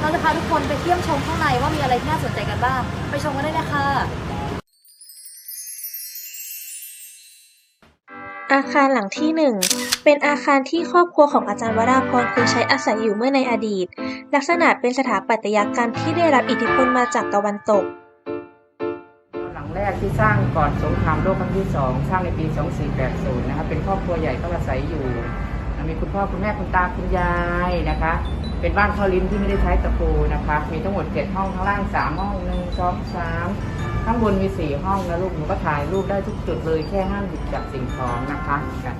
เราจะพาทุกคนไปเที่ยมชมข้างในว่ามีอะไรที่น่าสนใจกันบ้าง ไปชมกันได้เลยค่ะ อาคารหลังที่หนึ่งเป็นอาคารที่ครอบครัวของอาจารย์วราพรเคยใช้อาศัยอยู่เมื่อในอดีต ลักษณะเป็นสถาปัตยกรรมที่ได้รับอิทธิพลมาจากตะวันตกหลังแรกที่สร้างก่อนสงครามโลกครั้งที่สองสร้างในปี 2480 นะคะเป็นครอบครัวใหญ่ก็อาศัยอยู่ มีคุณพ่อคุณแม่คุณตาคุณยายนะคะ เป็นบ้านพ่อลิ้มที่ไม่ได้ใช้ตะปูนะคะ มีทั้งหมด7ห้องข้างล่าง3ห้องหนึ่งสองสามข้างบนมี4ห้องนะลูกหนูก็ถ่ายรูปได้ทุกจุดเลยแค่ห้ามหยิบจับสิ่งของนะคะค่ะ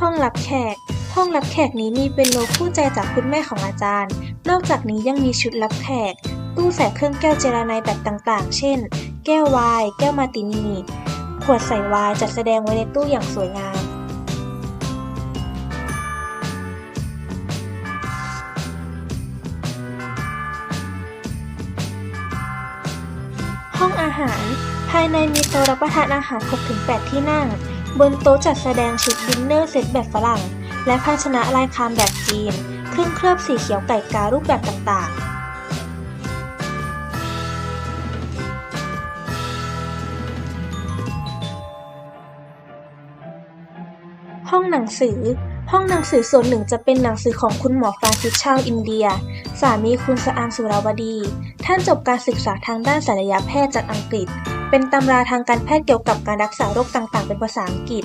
ห้องรับแขก ห้องรับแขกนี้มีเป็นโลคู่ใจจากคุณแม่ของอาจารย์ นอกจากนี้ยังมีชุดรับแขก ตู้ใส่เครื่องแก้วเจรไนแบบต่างๆ เช่น แก้ววน์แก้วมาตินี ขวดใส่วน์จัดแสดงไว้ในตู้อย่างสวยงามห้องอาหาร ภายในมีโต๊ะรับประทานอาหาร 6-8 ที่นั่ง บนโต๊ะจัดแสดงชุดดินเนอร์เซตแบบฝรั่ง และภาชนะลายคามแบบจีน เครื่องเคลือบสีเขียวไก่การูปแบบต่างๆ ห้องหนังสือ ห้องหนังสือส่วนหนึ่งจะเป็นหนังสือของคุณหมอฟรานซิสชาวอินเดีย สามีคุณสอางสุราวดี ท่านจบการศึกษาทางด้านศัลยแพทย์จากอังกฤษ เป็นตำราทางการแพทย์เกี่ยวกับการรักษาโรคต่างๆ เป็นภาษาอังกฤษ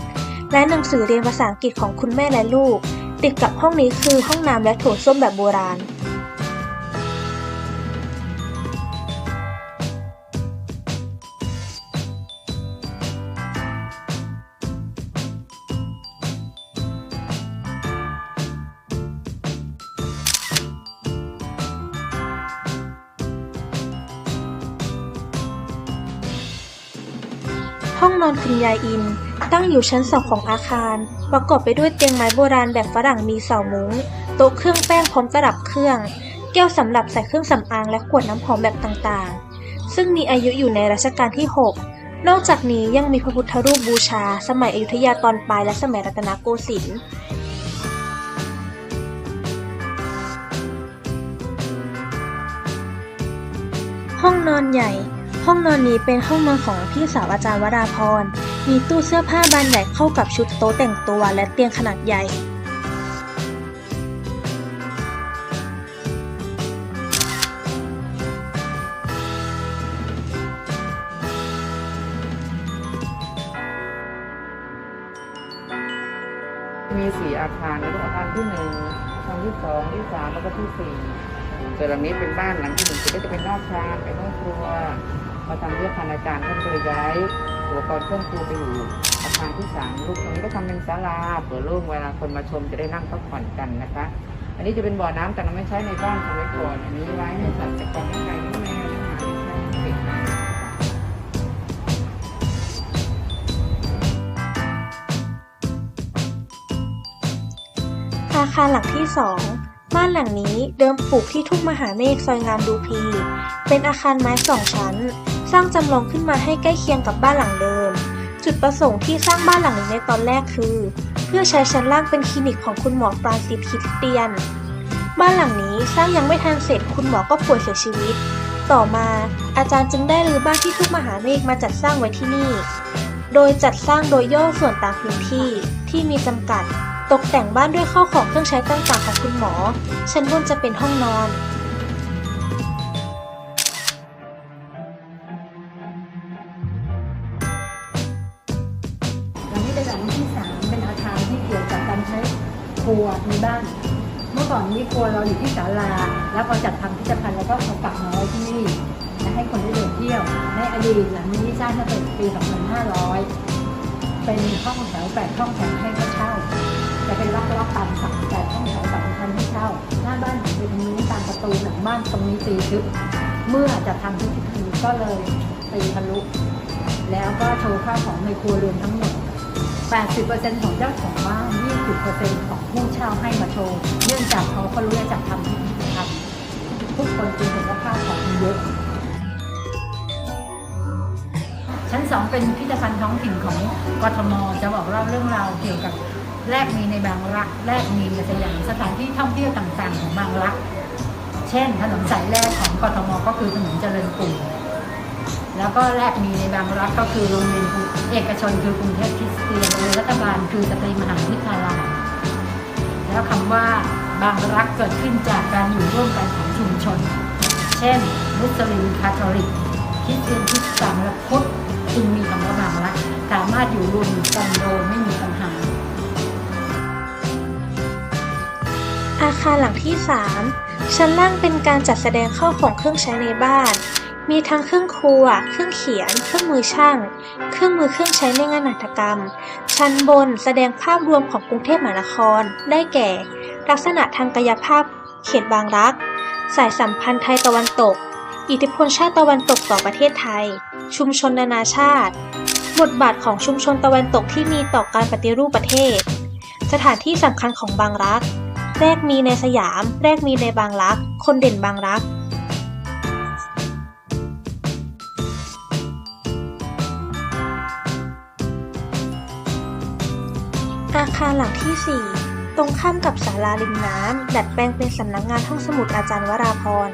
และหนังสือเรียนภาษาอังกฤษของคุณแม่และลูก ติดกับห้องนี้คือห้องน้ำและโถส้วมแบบโบราณ ห้องนอนคุณยายอิน ตั้งอยู่ชั้นสองของอาคาร ประกอบไปด้วยเตียงไม้โบราณแบบฝรั่งมีเสามุง้งโต๊ะเครื่องแป้งพร้อมตลับเครื่อง แก้วสำหรับใส่เครื่องสำอางและขวดน้ำหอมแบบต่างๆ ซึ่งมีอายุอยู่ในรัชกาลที่ 6 นอกจากนี้ยังมีพระพุทธรูปบูชา สมัยอยุธยาตอนปลายและสมัยรัตนโกสินทร์ห้องนอนใหญ่ ห้องนอนนี้เป็นห้องนอนของพี่สาวอาจารย์วราพร มีตู้เสื้อผ้าบานใหญ่เข้ากับชุดโต๊ะแต่งตัวและเตียงขนาดใหญ่ มีสี่อาคารแล้วก็อาคารที่หนึ่งอาคารที่สองที่สามแล้วก็ที่สี่ส่วนหลังนี้เป็นบ้านหลังที่หนึ่งก็จะเป็นนอกชานเป็นห้องครัว มาทำเรื่องพันอาจารย์ท่านก็เลยย้ายอุปกรณ์เครื่องครัวไปอยู่อาคารที่สามลูกตรงนี้ก็ทำเป็นศาลาเปิดโล่งเวลาคนมาชมจะได้นั่งพักผ่อนกันนะคะ อันนี้จะเป็นบ่อน้ำแต่เราไม่ใช้ในบ้านทำไว้ก่อนอันนี้ไว้ให้สัตว์ตะกอนน้ำไก่น้ำแมวน้ำหมาน้เด็กนะคะอาคารหลังที่สองบ้านหลังนี้เดิมปลูกที่ทุ่งมหาเมฆซอยงามดูพี เป็นอาคารไม้สองชั้น สร้างจำลองขึ้นมาให้ใกล้เคียงกับบ้านหลังเดิม จุดประสงค์ที่สร้างบ้านหลังนี้ในตอนแรกคือ เพื่อใช้ชั้นล่างเป็นคลินิกของคุณหมอฟรานซิสคริสเตียน บ้านหลังนี้สร้างยังไม่ทันเสร็จคุณหมอก็ป่วยเสียชีวิต ต่อมาอาจารย์จึงได้รื้อบ้านที่ทุ่งมหาเมฆมาจัดสร้างไว้ที่นี่ โดยจัดสร้างโดยย่อส่วนตามพื้นที่ที่มีจำกัด ตกแต่งบ้านด้วยข้าวของเครื่องใช้ต่างๆของคุณหมอ ชั้นบนจะเป็นห้องนอน ครัวในบ้านเมื่อก่อนนี้ครัวเราอยู่ที่ศาลา แล้วพอจัดทำพิพิธภัณฑ์แล้วก็เอากลับมาไว้ที่นี่และให้คนได้เดินเที่ยว ในอดีตหลังนี้สร้างตั้งแต่ปี 2500 เป็นห้องแถวแปดห้องแถวให้เขาเช่า จะเป็นล็อกล็อกตามสั่งแต่ห้องแถวสองชั้นให้เช่า หน้าบ้านหันไปทางนู้นตามประตูหลังบ้านตรงนี้ตีทึบเมื่อจะทำพิพิธีก็เลยตีทะลุแล้วก็โชว์ข้าวของในครัวเรือนทั้งหมด 80%ของเจ้าของบ้าน 20%ของผู้เช่าให้มาโชว์เนื่องจากเขาก็รู้ว่าจะทำพิธีทำทุกคนจึงเห็นว่าข้าวของมันเยอะชั้นสองเป็นพิพิธภัณฑ์ท้องถิ่นของกทมจะบอกเล่าเรื่องราวเกี่ยวกับแรกมีในบางรัก แรกมีในสยามสถานที่ท่องเที่ยวต่างๆ ของบางรัก เช่น ถนนสายแรกของกทมก็คือถนนเจริญกรุงแล้วก็แรกมีในบางรักก็คือโรงเรียนเอกชนคือกรุงเทพคริสเตียนโดยรัฐบาลคือสตรีมหาวิทยาลัย แล้วคำว่าบางรักเกิดขึ้นจากการอยู่ร่วมกันของชุมชน เช่น มุสลิมคาทอลิกคริสเตียนคริสานและพุทธจึงมีคำว่าบางรัก สามารถอยู่รวมกันโดยไม่มีปัญหา อาคารหลังที่ 3 ชั้นล่างเป็นการจัดแสดงเข้าของเครื่องใช้ในบ้าน มีทั้งเครื่องครัว เครื่องเขียน เครื่องมือช่าง เครื่องมือเครื่องใช้ในงานหัตถกรรม ชั้นบนแสดงภาพรวมของกรุงเทพมหานคร ได้แก่ ลักษณะทางกายภาพ เขตบางรัก สายสัมพันธ์ไทยตะวันตก อิทธิพลชาติตะวันตกต่อประเทศไทย ชุมชนนานาชาติ บทบาทของชุมชนตะวันตกที่มีต่อการปฏิรูปประเทศ สถานที่สำคัญของบางรัก แรกมีในสยาม แรกมีในบางรัก คนเด่นบางรัก อาคารหลังที่ 4 ตรงข้ามกับศาลาริมน้ำดัดแปลงเป็นสำนักงานห้องสมุดอาจารย์วราพร